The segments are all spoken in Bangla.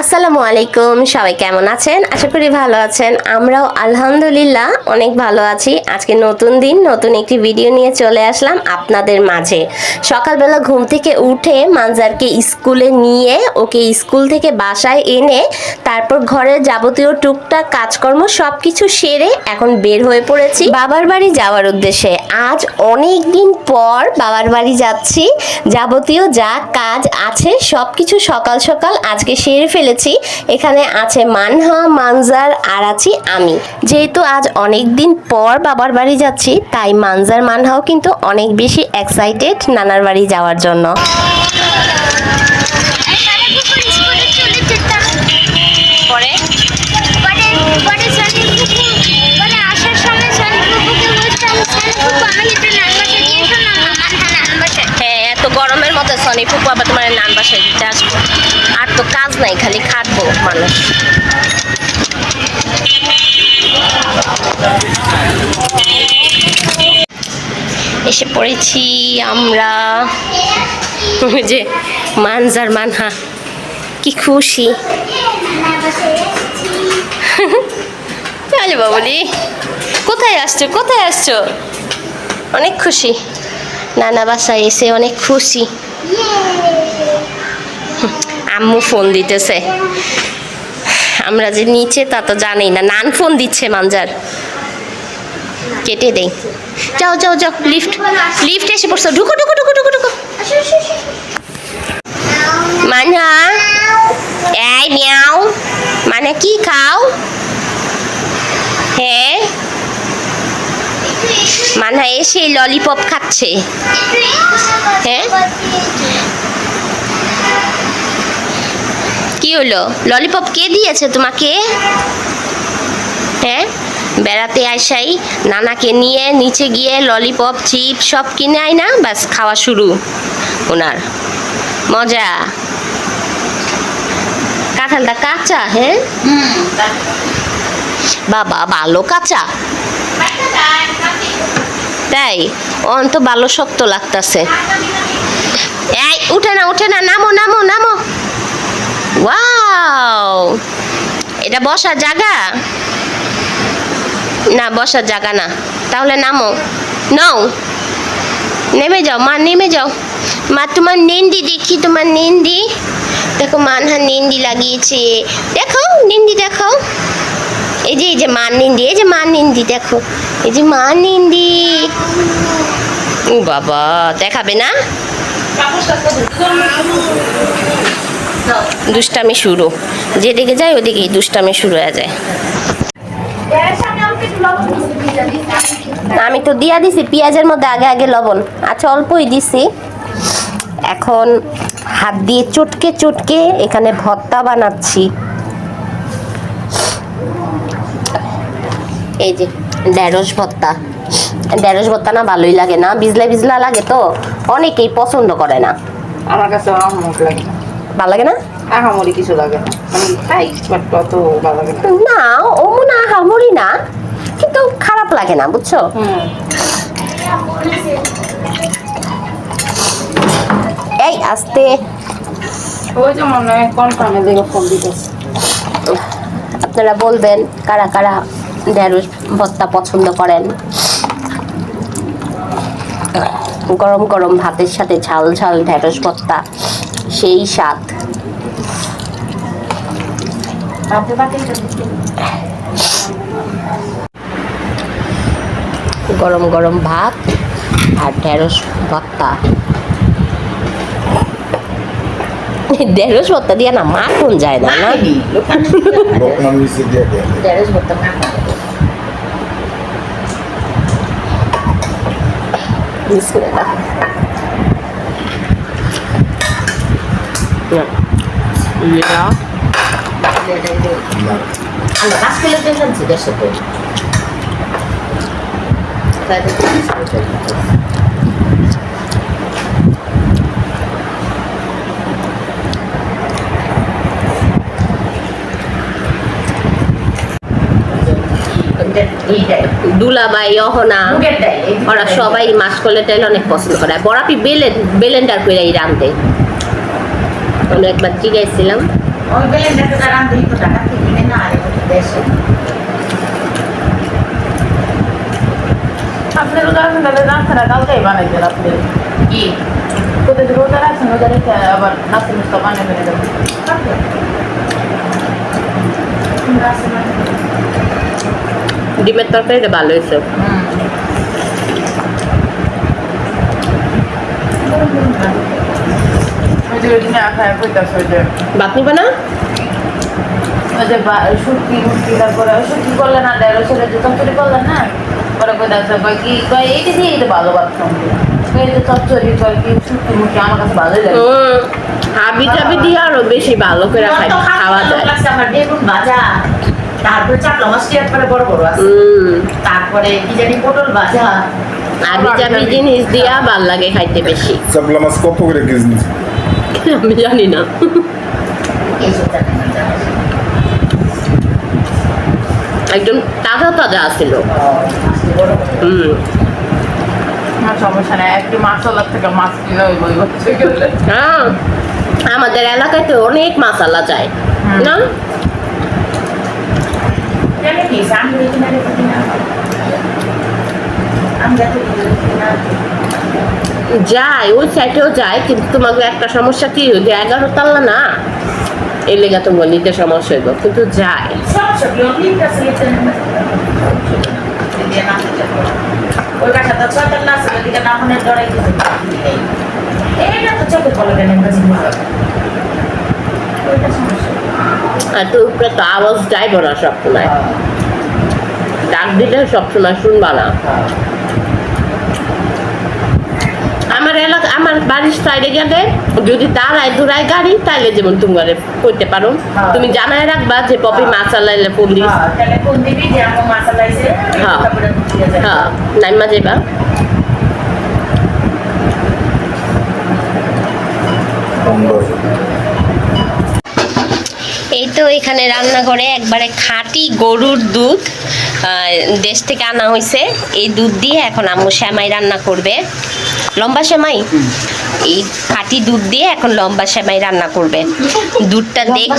আসসালামু আলাইকুম, সবাই কেমন আছেন? আশা করি ভালো আছেন। আমরাও আলহামদুলিল্লাহ অনেক ভালো আছি। আজকে নতুন দিন, নতুন একটি ভিডিও নিয়ে চলে আসলাম আপনাদের মাঝে। সকালবেলা ঘুম থেকে উঠে মানজারকে স্কুলে নিয়ে, ওকে স্কুল থেকে বাসায় এনে, তারপর ঘরের যাবতীয় টুকটাক কাজকর্ম সব কিছু সেরে এখন বের হয়ে পড়েছি বাবার বাড়ি যাওয়ার উদ্দেশ্যে। আজ অনেক দিন পর বাবার বাড়ি যাচ্ছি। যাবতীয় যা কাজ আছে সব কিছু সকাল সকাল আজকে সেরে ফেলেছি এখানে আছে মানহা মানজার আর আছি আমি যেহেতু আজ অনেক দিন পর বাবার বাড়ি যাচ্ছি তাই মানজার মানহাও কিন্তু অনেক বেশি এক্সাইটেড নানার বাড়ি যাওয়ার জন্য পরে আবার তোমার নান বাসায় দিতে আসব। আর তো কাজ নাই, খালি খাটবো মানুষ। এসে পড়েছি আমরা যে মানজার মানহা। কি খুশি। চলে বাবুলি, কোথায় আসছো কোথায় আসছো? অনেক খুশি। নানা বাসায় এসে অনেক খুশি। আম্মু ফোন দিতেছে। আমরা যে নিচে, তা তো জানি না। নান ফোন দিচ্ছে মানজার। কেটে দেই। যাও যাও যাও লিফট লিফট এসে পড়ছো। ঢুকো ঢুকো ঢুকো ঢুকো ঢুকো। মানহা? এই, মিয়াও। মানে কি খাও হ্যাঁ মানহা এসে ললিপপ খাচ্ছে। হ্যাঁ? কি হলো? ললিপপ কে দিয়েছে তোমাকে? হ্যাঁ? বেড়াতে আসাই নানাকে নিয়ে নিচে গিয়ে ললিপপ চিপ সব কিনে আয় না ব্যাস খাওয়া শুরু ওনার। মজা। কাঁঠালটা কাঁচা হ্যাঁ? বাবা ভালো কাঁচা। তাই অন তো ভালো শক্ত লাগতাছে। এই, উঠে না উঠে না, নামো নামো নামো। ওয়াও! এটা বসার জায়গা? না, বসার জায়গা না। তাহলে নামো। নাও। নেমে যাও, মা, নেমে যাও। মা, তোমার নিন্দি দেখি, তোমার নিন্দি। দেখো মানহা নিন্দি লাগিয়েছে। দেখো নিন্দি দেখো এই যে এই যে মা নিন্দি, এই যে মা নিন্দি, দেখো। এই যে মা নিন্দি। ও বাবা, দেখাবে না? দুষ্টামি শুরু। যেদিকে যায়, ওদিকেই দুষ্টামি শুরু হয়ে যায়। আমি তো দিয়া দিছি, পেঁয়াজের মধ্যে আগে আগে লবণ। আচ্ছা অল্পই দিছি। এখন হাত দিয়ে চটকে চটকে এখানে ভর্তা বানাচ্ছি। এই যে ঢেঁড়স ভর্তা। ঢেঁড়স ভর্তা না ভালোই লাগে না বিজলা বিজলা লাগে তো অনেকেই পছন্দ করে না। আমার কাছে আহমদ লাগে না। ভালো লাগে না? আহামরি কিছু লাগে না। আমি খাই বাট অত ভালো লাগে না। না ও মনে হয় হামরি না কিন্তু খারাপ লাগে না বুঝছ? এই আস্তে। ওই যে মনে হয় কনফার্মে দেখে ফোন দিতেছে। আপনারা বলবেন কারা কারা? ঢেঁড়স ভর্তা পছন্দ করেন। গরম গরম ভাতের সাথে ঝাল ঝাল ঢেঁড়স ভর্তা সেই স্বাদ। গরম গরম ভাত আর ঢেঁড়স ভর্তা। ঢেঁড়স ভর্তা দিয়ে না মাখন যায় না না? লোকমান নিচে দিয়ে ঢেঁড়স ভর্তা না বিসমিল্লাহ। না, ইয়া না আমরা পাঁচ কিলো তেল আনছি দেড়শো করে দুলাবাই অহনা ওরা সবাই মাসকলের অনেক পছন্দ করে। বেলেন বেলেন্ডার করে রান্ধে আমি একবার জিগাইছিলাম। ওই বেলেন দেখতে তারা আনতে একটু টাকা কিনে না আর একটু দেশে। আপনি। রোজা কি কোথায় রোজা রাখছেন রোজা রেখে আবার বানিয়ে ফেলে দেবেন ডিমের তরকারিটা ভালো হয়েছে। ভাত নিবে না? ওই যে বা- শুটকি মুটকি তারপরে ওই শুটকি করলেন না দেড় সেটা যে চচ্চড়ি করলেন না পরে কইতাছে কয় কি কয় এইটা দিয়ে এটা ভালো বাথরুম কয় এই যে চচ্চড়ি কয় কি শুটকি মুটকি আমার কাছে ভালোই লাগে। হাবি জাবি দিয়ে আরও বেশি ভালো করে খাই খাওয়া যায়। তারপরে চাপলা একবারে বড় বড় আছে। তারপরে কি জানি পটল ভাজা। জাবি জিনিস দিয়া ভালো লাগে খাইতে বেশি। চাপলা মাছ কত করে কেজি? আমি জানি না। একদম তাজা তাজা বড়। হুম। সমস্যা নেই একটি মাসালার থেকে মাছ কিনে ওই হচ্ছে হ্যাঁ আমাদের এলাকায় তো অনেক মশালা যায় না? কি সামনে কিনারে কিনা আমরা তো কিনা যায় ওই সাইডেও যায় কিন্তু তোমাকে একটা সমস্যা কি যে এগারো তাল্লা না এই লেগে তোমার নিতে সমস্যা হইব কিন্তু যায় সব সব মনে আর তো উপরে তো আওয়াজ যাইব না সবসময় ডাক দিলে সবসময় শুনবা না। আমার এলাকা আমার বাড়ির সাইডে গেলে যদি দাঁড়ায় দূরায় গাড়ি তাইলে যেমন তুমি করতে পারো। তুমি জানাই রাখবা যে পপি মাছ আলাইলে ফোন দিস হ্যাঁ হ্যাঁ। হ্যাঁ নাইমা যাইবা। এই তো এখানে রান্নাঘরে একবারে খাঁটি গরুর দুধ। দেশ থেকে আনা হয়েছে এই দুধ দিয়ে এখন আম্মু শ্যামাই রান্না করবে। লম্বা শ্যামাই এই খাঁটি দুধ দিয়ে এখন লম্বা শ্যামাই রান্না করবে। দুধটা দেখ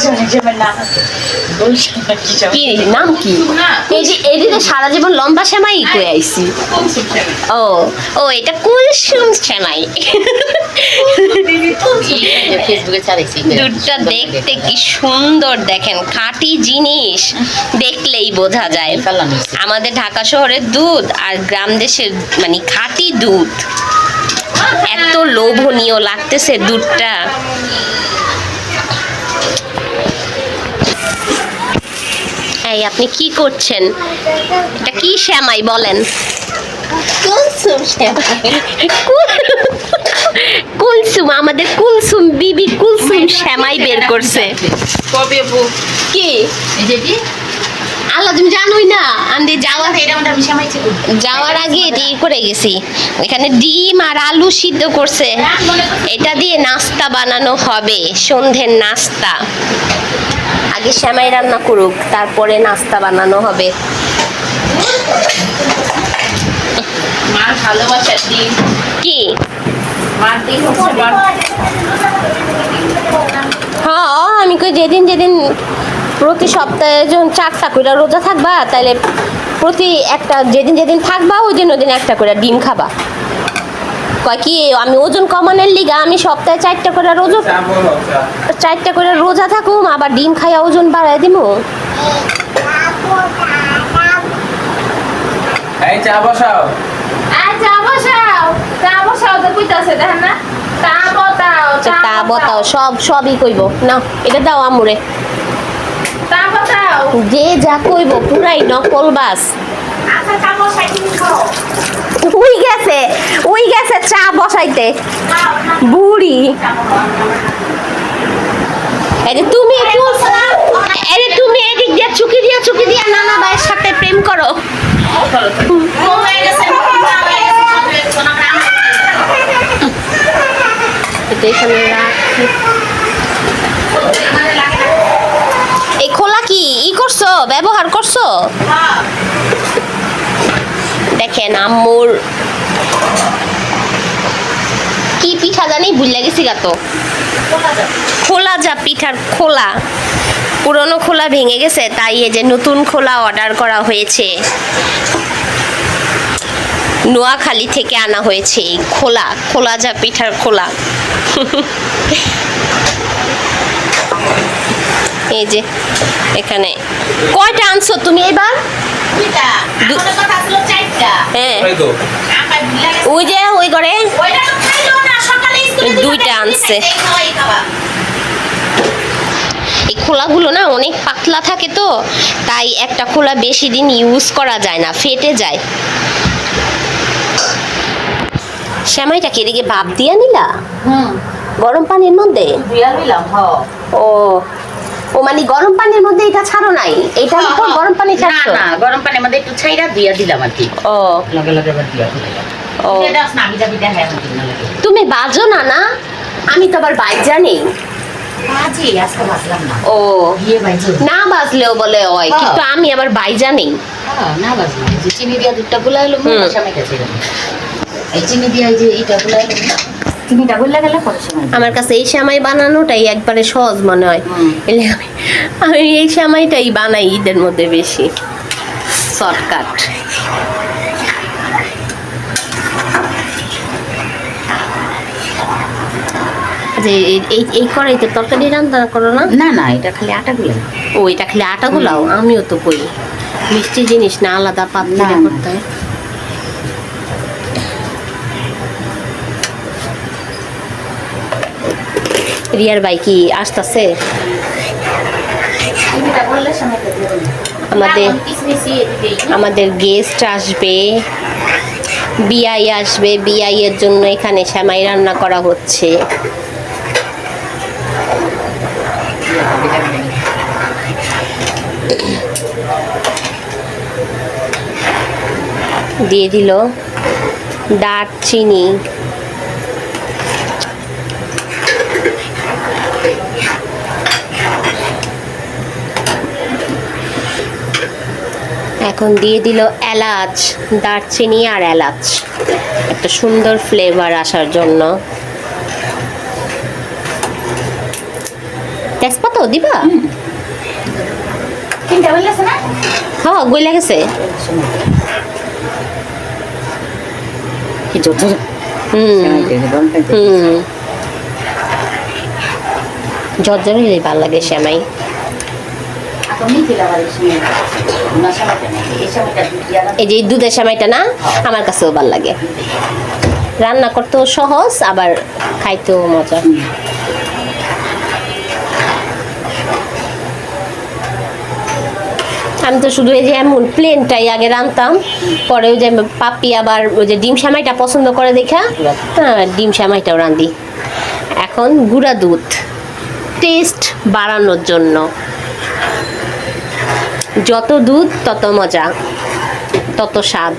কি নাম কি? এই যে এদিকে সারা জীবন লম্বা শ্যামাই করে আইছি? ও ও এটা কুলসুম শ্যামাই দুধটা দেখতে কি সুন্দর দেখেন খাঁটি জিনিস দেখলেই বোঝা যায়। আমাদের ঢাকা শহরের দুধ আর গ্রাম দেশের মানে খাঁটি দুধ। এত লোভনীয় লাগতেছে দুধটা। এই আপনি কি করছেন? এটা কি শ্যামাই বলেন? কুলসুম শ্যামাই। কুলসুম আমাদের কুলসুম বিবি কুলসুম শ্যামাই বের করছে। কবে বউ কি? এই যে কি? আল্লাহ তুমি জানোই না? আমি যাওয়ার যাওয়ার আগে এটি করে গেছি। এখানে ডিম আর আলু সিদ্ধ করছে। এটা দিয়ে নাস্তা বানানো হবে। সন্ধ্যের নাস্তা। আগে শ্যামাই রান্না করুক তারপরে নাস্তা বানানো হবে। মার ভালোবাসার দিন। কি মার দিন হচ্ছে বার হ্যাঁ আমি কই যেদিন যেদিন প্রতি সপ্তাহে যখন চারটা করে রোজা থাকবা তাহলে প্রতি একটা যেদিন যেদিন থাকবা ওই দিন ওই দিন একটা করে ডিম খাবা। কয় কি আমি ওজন কমানোর লিগা আমি সপ্তাহে চারটা করে রোজা চারটা করে রোজা থাকুম আবার ডিম খাইয়া ওজন বাড়াই এই চা বসাও চা বসাও চা বসাও তো কইতাছে দেখেন না? তা বতাও সব সবই কইব। না এটা দাও আমুরে। যে যা কইব পুরাই নকল বাস। আচ্ছা উই গেছে উই গেছে চা বসাইতে। বুড়ি। এই যে তুমি একটু এই যে তুমি এদিক দিয়ে চুকি দিয়া চুকি দিয়া নানা ভাইয়ের সাথে প্রেম করো হয়ে গেছে হয়ে গেছে সোনা কাম এই খোলা কি? ই করছ? ব্যবহার করছ? দেখেন, আম্মুর কি পিঠা জানি, ভুলে গেছি গা তো। খোলা যা পিঠার খোলা। পুরনো খোলা ভেঙে গেছে, তাই এই যে নতুন খোলা অর্ডার করা হয়েছে। নোয়াখালী থেকে আনা হয়েছে এই খোলা খোলা যা পিঠার খোলা। এই যে এখানে। কয়টা আনছো তুমি এবার? হ্যাঁ। ওই যে ওই করে ওইটা তো খাইলো না সকালে স্কুলে দিবে, দুইটা আনছে। এই খোলাগুলো না অনেক পাতলা থাকে তো তাই একটা খোলা বেশি দিন ইউজ করা যায় না ফেটে যায়। সেমাইটাকে এদিকে ভাপ দিয়ে নিলা? হুম। গরম পানির মধ্যে? ও ও মানে গরম পানির মধ্যে এটা ছাড়ো নাই? উপর গরম পানি ছাড়ছো? না গরম পানির মধ্যে একটু ছাইরা দিয়া দিলাম আর কি। ও। লগে লগে দিয়া ও। এটা তুমি বাজো না না? আমি তো আবার বাইক জানি। ও। না বাজলেও বলে ওই। কিন্তু আমি আবার বাই জানি। না বাজলাম। চিনি দিয়া দুধটা। এই চিনি দিয়া যে চিনিটা গুলা গেলে আমার কাছে এই সেমাই বানানোটাই একবারে সহজ মনে হয়। আমি এই সেমাইটাই বানাই ঈদের মধ্যে বেশি। শর্টকাট। যে এই- এই এই কড়াইতে তরকারি রান্না করো না? না না এটা খালি আটা গুলাই ও এটা খালি আটা গুলাও? আমিও তো করি মিষ্টি জিনিস না আলাদা না। করতে হয়। রিয়ার ভাই কি আসতেছে? আমাদের আমাদের গেস্ট আসবে বিআই আসবে বিআই এর জন্য এখানে শ্যামাই রান্না করা হচ্ছে। দিয়ে দিল দারচিনি এখন দিয়ে দিল এলাচ, দারচিনি আর এলাচ। একটা সুন্দর ফ্লেভার আসার জন্য। তেজপাতাও দিবা? হ্যাঁ গইলা গেছে হুম ভালো লাগে শ্যামাই এখন নিতে লাগার সময় না সময়টা নেই এই যে দুধের শ্যামাইটা না, আমার কাছেও ভালো লাগে। রান্না করতেও সহজ, আবার খাইতেও মজা। আমি তো শুধু এই যে এমন প্লেনটাই আগে রান্তাম পরে ওই যে পাপি আবার ওই যে ডিম সামাইটা পছন্দ করে দেখা হ্যাঁ ডিম সামাইটাও রান্ধি এখন গুঁড়া দুধ টেস্ট বাড়ানোর জন্য। যত দুধ তত মজা তত স্বাদ।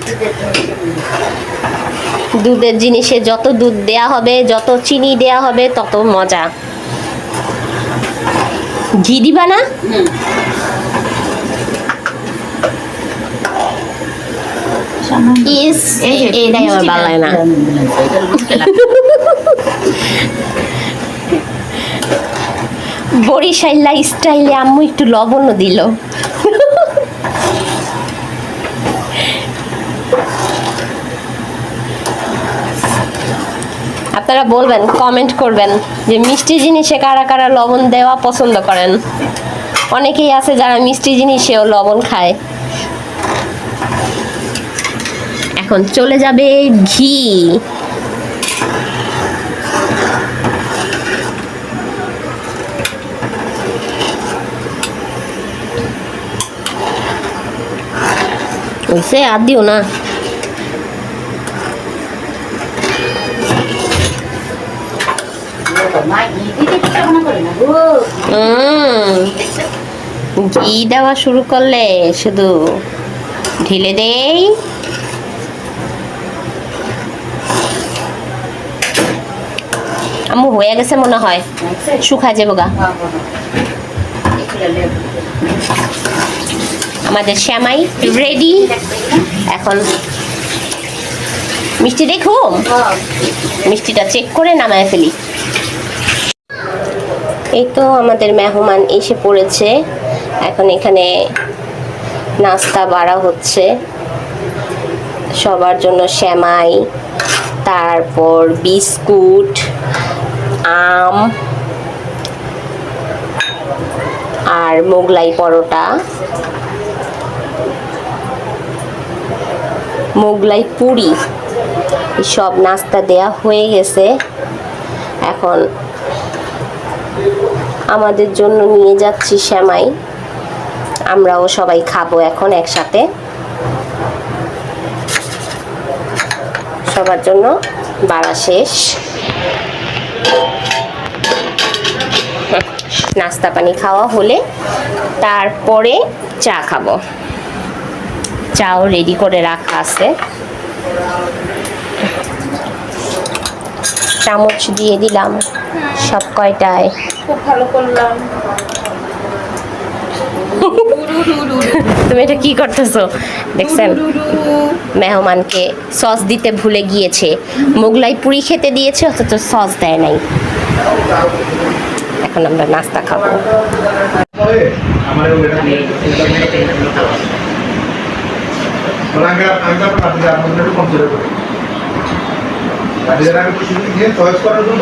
দুধের জিনিসে যত দুধ দেয়া হবে যত চিনি দেয়া হবে তত মজা। ঘি দিবা না? ইস এইটাই আমার ভালো লাগে না। বরিশাইলা স্টাইলে আম্মু একটু লবণও দিল। আপনারা বলবেন কমেন্ট করবেন যে মিষ্টি জিনিসে কারা কারা লবণ দেওয়া পছন্দ করেন। অনেকেই আছে যারা মিষ্টি জিনিসেও লবণ খায়। এখন চলে যাবে ঘি। আর দিও না। ঘি দেওয়া শুরু করলে শুধু ঢেলে দেই। আম্মু হয়ে গেছে মনে হয়। শুকা যাব গা। আমাদের শ্যামাই রেডি এখন মিষ্টি দেখো মিষ্টিটা চেক করে নামায় ফেলি। এই তো আমাদের মেহমান এসে পড়েছে। এখন এখানে নাস্তা বাড়া হচ্ছে। সবার জন্য শ্যামাই তারপর বিস্কুট, আম, আর মোগলাই পরোটা। মোগলাই পুরি সব নাস্তা দেয়া হয়ে গেছে। এখন আমাদের জন্য নিয়ে যাচ্ছি শ্যামাই। আমরাও সবাই খাব এখন একসাথে। সবার জন্য বাড়া শেষ। নাস্তা পানি খাওয়া হলে তারপরে চা খাব। চাও রেডি করে রাখা আছে। চামচ দিয়ে দিলাম। সব কয়টায়? খুব ভালো করলাম। তুমি এটা কি করতেছো? দেখছেন মেহমানকে সস দিতে ভুলে গিয়েছে। মোগলাই পুরি খেতে দিয়েছে অথচ সস দেয় নাই। এখন আমরা নাস্তা খাব। আপনাদের কনসিডার করি আগে তো শুধু চয়েস করার জন্য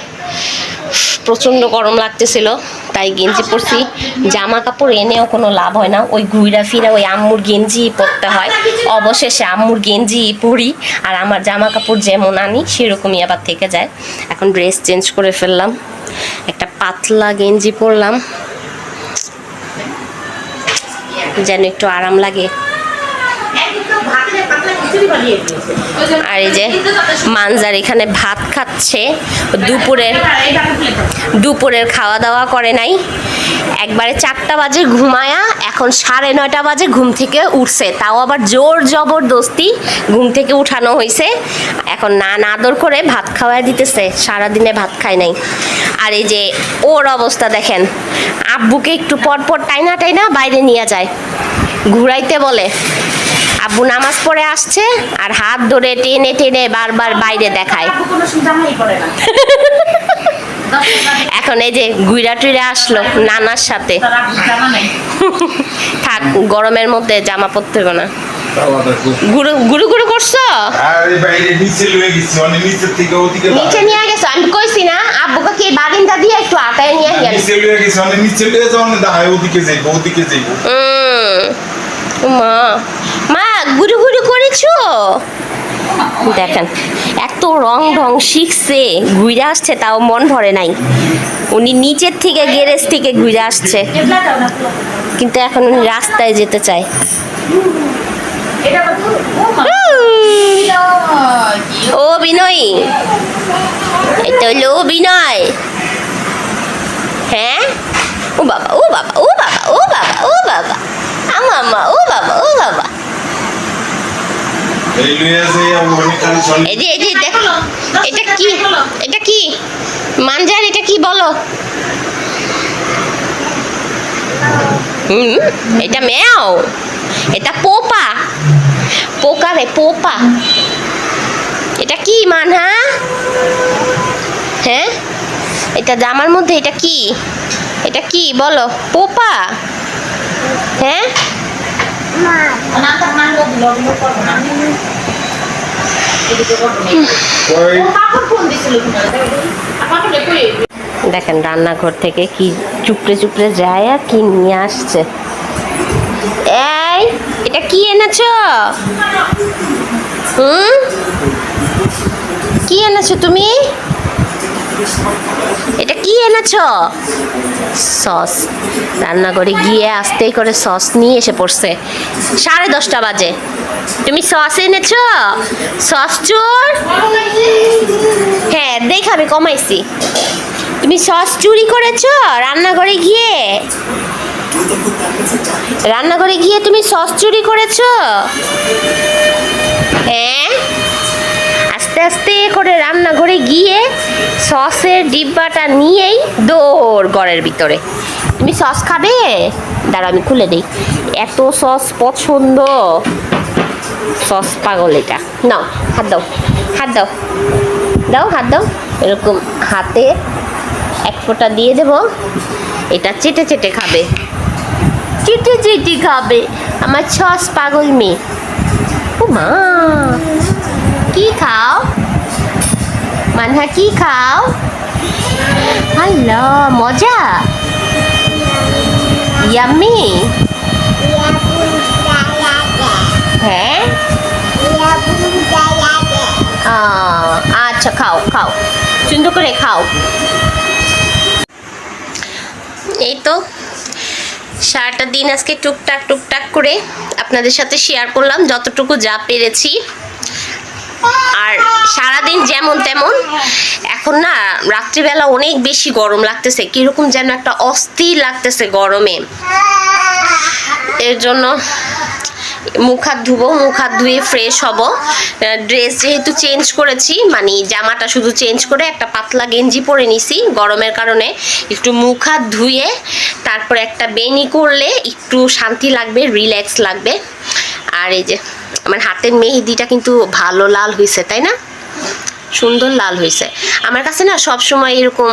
প্রচণ্ড গরম লাগতেছিল, তাই গেঞ্জি পরছি। জামা কাপড় এনেও কোনো লাভ হয় না, ওই ঘুইরা ফিরা ওই আম্মুর গেঞ্জি পরতে হয়। অবশেষে আম্মুর গেঞ্জি পরি, আর আমার জামা কাপড় যেমন আনি, সেরকমই আবার থেকে যায়। এখন ড্রেস চেঞ্জ করে ফেললাম, একটা পাতলা গেঞ্জি পরলাম। যেন একটু আরাম লাগে। আর এই যে মানজার এখানে ভাত খাচ্ছে দুপুরের দুপুরের খাওয়া দাওয়া করে নাই। একবারে চারটা বাজে ঘুমায়া, এখন সাড়ে নয়টা বাজে ঘুম থেকে উঠছে। তাও আবার জোর জবরদস্তি ঘুম থেকে উঠানো হয়েছে এখন না আদর করে ভাত খাওয়াই দিতেছে, সারাদিনে ভাত খায় নাই। আর এই যে ওর অবস্থা দেখেন, আব্বুকে একটু পর পর টাইনা টাইনা বাইরে নিয়ে যায়, ঘুরাইতে বলে। আব্বু নামাজ পড়ে আসছে আর হাত ধরে টেনে টেনে বারবার বাইরে দেখায়। এখন এই যে গুইরা টুইরা আসলো নানার সাথে। থাক গরমের মধ্যে জামা পরতে হবে না। গুরু গুরু গুরু করছ? আরে নিচে লয়ে গেছি অনেক নিচের থেকে ওদিকে নিচে নিয়ে গেছো আমি কইছি না আব্বুকে কি বাদিনটা দিয়ে একটু আটায় নিয়ে গেল নিচে লয়ে গেছি নিচে লয়ে যাও না ওদিকে যাইবো ওদিকে যাইবো। মা করেছ দেখেন, এত রং ঢং শিখছে, ঘুরে আসছে, তাও মন ভরে নাই। উনি নিচের থেকে, গ্যারেজ থেকে ঘুরে আসছে। কিন্তু এখন উনি রাস্তায় যেতে চায়। ও বিনয় এটা হলো বিনয়। হ্যাঁ? ও বাবা ও বাবা ও বাবা ও বাবা ও বাবা। আমা, ও বাবা ও বাবা। এটা কি? এটা মানজার এটা কি বলো? হুম, এটা ম্যাও। এটা পোপা। পোকা রে, পোপা। এটা কি, মানহা? হ্যাঁ? এটা জামার মধ্যে, এটা কি? এটা কি, বলো? পোপা। হ্যাঁ? দেখেন রান্নাঘর থেকে কি চুপড়ে চুপড়ে যায় আর কি নিয়ে আসছে। এটা কি এনেছো? হুম? কি এনেছো তুমি? এটা কি এনেছো? সস। রান্নাঘরে গিয়ে আসতেই করে সস নিয়ে এসে পড়ছে। সাড়ে দশটা বাজে। তুমি সস এনেছ? সস চোর? হ্যাঁ দেখ আমি কমাইছি। তুমি সস চুরি করেছ? রান্নাঘরে গিয়ে? রান্নাঘরে গিয়ে তুমি সস চুরি করেছ? হ্যাঁ? আস্তে আস্তে করে রান্নাঘরে গিয়ে সসের ডিব্বাটা নিয়েই দৌড় ঘরের ভিতরে। তুমি সস খাবে? দাঁড়া আমি খুলে দিই। এত সস পছন্দ। সস পাগল এটা। নাও, হাত দাও হাত দাও। দাও, হাত দাও। এরকম হাতে এক ফোঁটা দিয়ে দেবো। এটা চেটে চেটে খাবে। চিটি চিটি খাবে। আমার সস পাগল মেয়ে। ও মা কি খাও মানহা কি খাও হ্যালো মজা ইয়াম্মি হ্যাঁ আচ্ছা খাও খাও সুন্দর করে খাও এই তো সারাটা দিন আজকে টুকটাক টুকটাক করে আপনাদের সাথে শেয়ার করলাম। যতটুকু যা পেরেছি। আর সারাদিন যেমন তেমন, এখন না রাত্রিবেলা অনেক বেশি গরম লাগতেছে, কীরকম যেন একটা অস্থির লাগতেছে গরমে। এর জন্য মুখ হাত ধুবো, মুখ হাত ধুয়ে ফ্রেশ হব। ড্রেস যেহেতু চেঞ্জ করেছি মানে জামাটা শুধু চেঞ্জ করে একটা পাতলা গেঞ্জি পরে নিছি, গরমের কারণে একটু মুখ হাত ধুয়ে তারপর একটা বেনি করলে একটু শান্তি লাগবে রিল্যাক্স লাগবে। আর এই যে আমার হাতের মেহেদিটা কিন্তু ভালো লাল হয়েছে তাই না? সুন্দর লাল হয়েছে আমার কাছে না সব সময় এরকম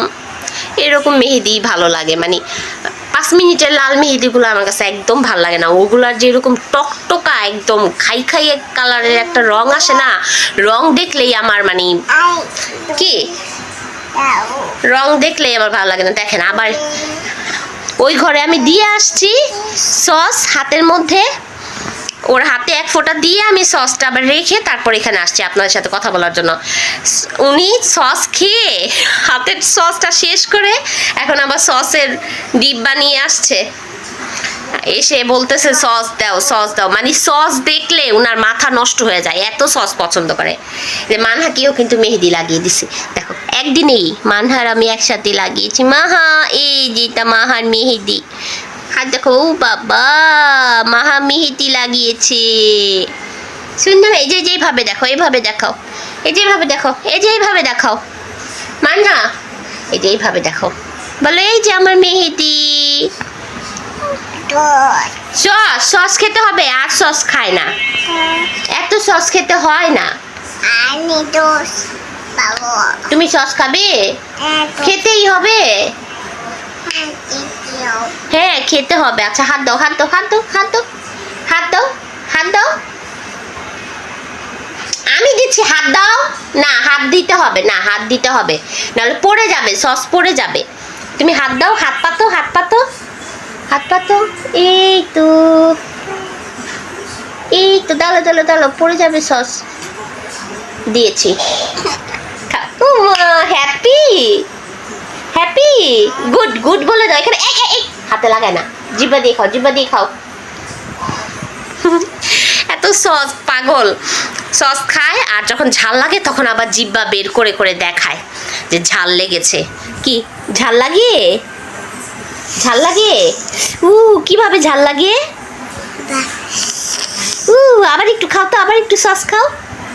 এরকম মেহেদি ভালো লাগে। মানে পাঁচ মিনিটের লাল মেহেদিগুলো আমার কাছে একদম ভালো লাগে না। ওগুলার যেরকম টকটকা একদম খাই খাই এক কালারের একটা রং আসে না, রং দেখলেই আমার মানে কি? রং দেখলেই আমার ভালো লাগে না। দেখেন, আবার ওই ঘরে আমি দিয়ে আসছি সস হাতের মধ্যে। ওর হাতে এক ফোঁটা দিয়ে আমি সসটা আবার রেখে তারপর এখানে আসছি আপনাদের সাথে কথা বলার জন্য। উনি সস খেয়ে হাতের সসটা শেষ করে এখন আবার সসের ডিব্বা নিয়ে আসছে। এসে বলতেছে, সস দাও সস দাও। মানে সস দেখলে উনার মাথা নষ্ট হয়ে যায়, এত সস পছন্দ করে। যে মানহাকেও কিন্তু মেহেদি লাগিয়ে দিছে। দেখো, একদিনেই মানহার আমি একসাথে লাগিয়েছি। মাহা, এই যেটা মাহার মেহেদি। হাত দেখো ও বাবা মাহা মেহেদি লাগিয়েছে। সুন্দর এই যে যেইভাবে দেখো এইভাবে দেখাও। এই যেভাবে দেখো এই যে এইভাবে দেখাও। মানহা এই যে এইভাবে দেখো। বলো এই যে আমার মেহেদি সস সস খেতে হবে আর সস খায় না। এত সস খেতে হয় না। তুমি সস খাবে? খেতেই হবে। হ্যাঁ খেতে হবে। আচ্ছা হাত দাও হাত দাও হাত দাও হাত দাও হাত দাও হাত দাও। আমি দিচ্ছি, হাত দাও। না, হাত দিতে হবে, না, হাত দিতে হবে। নাহলে পড়ে যাবে, সস পড়ে যাবে। তুমি হাত দাও, হাত পাতো হাত পাতো হাত পাতো। এই তো এই তো দাঁড়ো দাঁড়ো দাঁড়ো পড়ে যাবে সস। দিয়েছি। হ্যাপি হ্যাপি গুড গুড বলে দাও। এখানে এক এই, হাতে লাগায় না। জিব্বা দিয়ে খাও জিব্বা দিয়ে খাও। এত সস পাগল। সস খায় আর যখন ঝাল লাগে তখন আবার জিব্বা বের করে করে দেখায় যে ঝাল লেগেছে। কি? ঝাল লাগিয়ে? ঝাল লাগে উ কীভাবে ঝাল লাগে উ আবার একটু খাও তো আবার একটু সস খাও।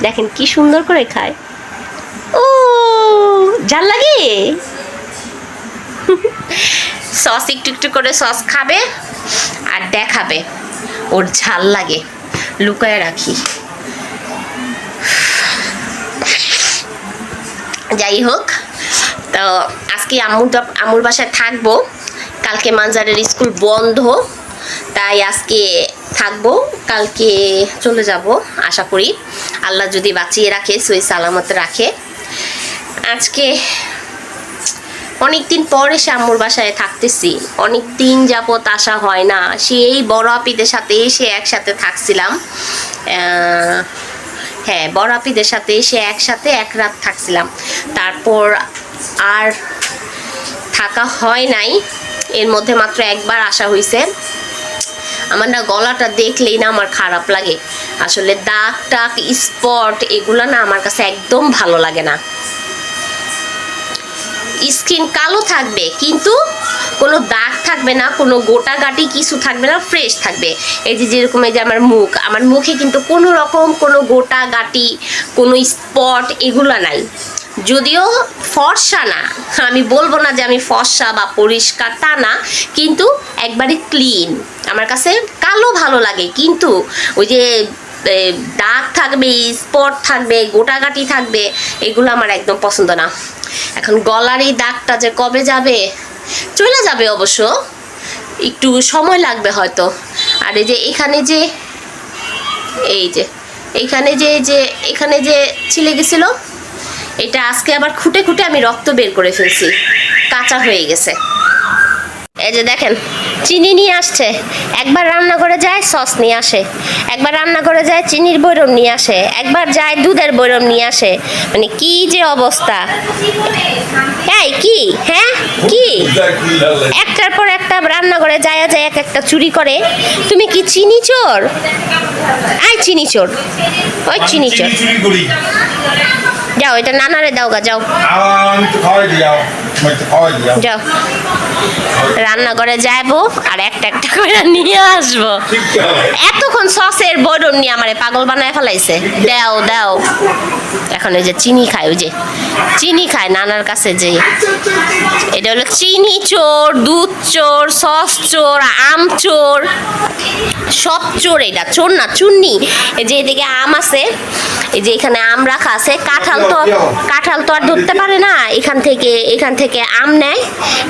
দেখেন কি সুন্দর করে খায়। ও ঝাল লাগে সস একটু একটু করে সস খাবে আর দেখাবে। ওর ঝাল লাগে। লুকায় রাখি। যাই হোক, তো আজকে আম্মুর আম্মুর বাসায় থাকব। কালকে মানজারের স্কুল বন্ধ, তাই আজকে থাকব। কালকে চলে যাব, আশা করি। আল্লাহ যদি বাঁচিয়ে রাখে সই সালামত রাখে। আজকে অনেক দিন পর এসে আম্মুর বাসায় থাকতেছি। অনেক দিন যাবত আসা হয় না। সেই বড় আপিদের সাথে এসে একসাথে থাকছিলাম। হ্যাঁ বড় আপিদের সাথে এসে একসাথে এক রাত থাকছিলাম। তারপর আর থাকা হয় নাই। এর মধ্যে মাত্র একবার আসা হয়েছে আমার না গলাটা দেখলেই না আমার খারাপ লাগে। আসলে দাগ, টাক, স্পট, এগুলো না আমার কাছে একদম ভালো লাগে না। স্কিন কালো থাকবে, কিন্তু কোনো দাগ থাকবে না, কোনো গোটা গাটি কিছু থাকবে না ফ্রেশ থাকবে। এই যে যেরকম এই যে আমার মুখ, আমার মুখে কিন্তু কোনো রকম কোনো গোটা গাটি, কোনো স্পট এগুলো নাই। যদিও ফর্সা না, আমি বলব না যে আমি ফর্সা বা পরিষ্কার তা না, কিন্তু একবারে ক্লিন আমার কাছে কালো ভালো লাগে, কিন্তু ওই যে দাগ থাকবে, স্পট থাকবে, গোটাগাটি থাকবে, এগুলো আমার একদম পছন্দ না। এখন গলার এই দাগটা যে কবে যাবে? চলে যাবে অবশ্য। একটু সময় লাগবে হয়তো। আর এই যে এখানে যে, এই যে এইখানে যে যে, এখানে যে ছিলে গেছিল, এটা আজকে আবার খুঁটে খুঁটে আমি রক্ত বের করে ফেলছি। কাঁচা হয়ে গেছে। এই যে দেখেন চিনি নিয়ে আসছে। একবার রান্না করে যায়, সস নিয়ে আসে। একবার রান্না করে যায়, চিনির বৈরম নিয়ে আসে। একবার যায়, দুধের বৈরম নিয়ে আসে। মানে কি যে অবস্থা। এই, কি? হ্যাঁ? কি? একটার পর একটা রান্না করে যায় যায় এক একটা চুরি করে। তুমি কি চিনি চোর? আই চিনি চোর। ওই চিনি চোর। যাও এটা নানারে দাও গা যাও। যাও। রান্নাঘরে যাব আর একটা একটা করে নিয়ে আসব। এতক্ষণ সসের বরম নিয়ে আমারে পাগল বানায় ফেলাইছে। দাও দাও। এখন ওই যে চিনি খায় ওই যে চিনি খায় নানার কাছে যে এটা হলো চিনি চোর, দুধ চোর, সস চোর, আম চোর। সব চোর এটা, চোর না, চুন্নি। এই যে এদিকে আম আছে, এই যে এখানে আম রাখা আছে। কাঁঠাল তো কাঁঠাল তো আর ধরতে পারে না। এখান থেকে এখান থেকে আম নেয়,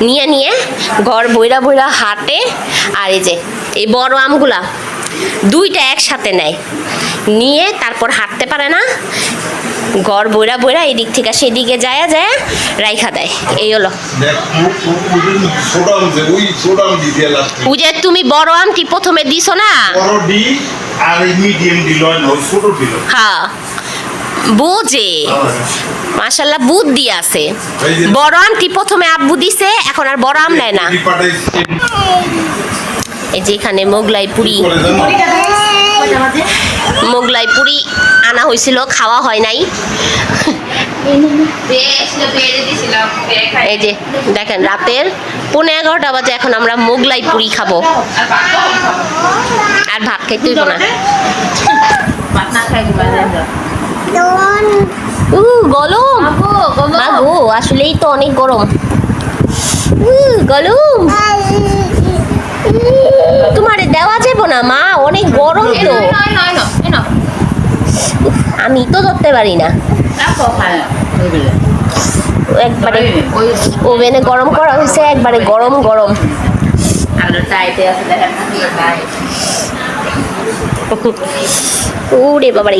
নিয়ে নিয়ে ঘর বইরা বইরা হাঁটে। আর এই যে, এই বড় আমগুলা, দুইটা একসাথে নেয়। নিয়ে তারপর হাঁটতে পারে না। ঘর বইরা বইরা এদিক থেকে সেদিকে যায় যায় রাইখা দেয়। এই হলো। ওই যে তুমি বড় আমটি প্রথমে দিছো না? হ্যাঁ বোঝে। মাশাল্লাহ বুদ্ধি আছে। বড় আমটি প্রথমে আব্বু দিছে এখন আর বড় আম নেয় না। এই যে এখানে মোগলাই পুরি। মোগলাই পুরি আনা হয়েছিল খাওয়া হয় নাই। এই যে দেখেন রাতের পনেরো এগারোটা বাজে এখন আমরা মোগলাই পুরি খাব? আর ভাত খাইতে হইব না। উ গরম আসলেই তো অনেক গরম। উ গরম তোমারে দেওয়া যাব না মা অনেক গরম তো। আমি তো ধরতে পারি না। একবারে ওভেনে গরম করা হয়েছে একবারে গরম গরম। ওরে বাবারে।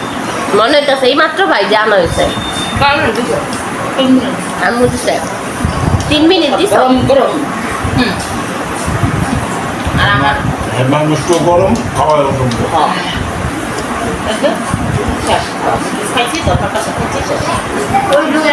মনে হইতেছে এই মাত্র ভাই জান হয়েছে আমি বুঝছে তিন মিনিট দিস গরম গরম। আর আমার মানুষ গরম খাওয়া গরম। খাইছি তো খাইছি ওই দুই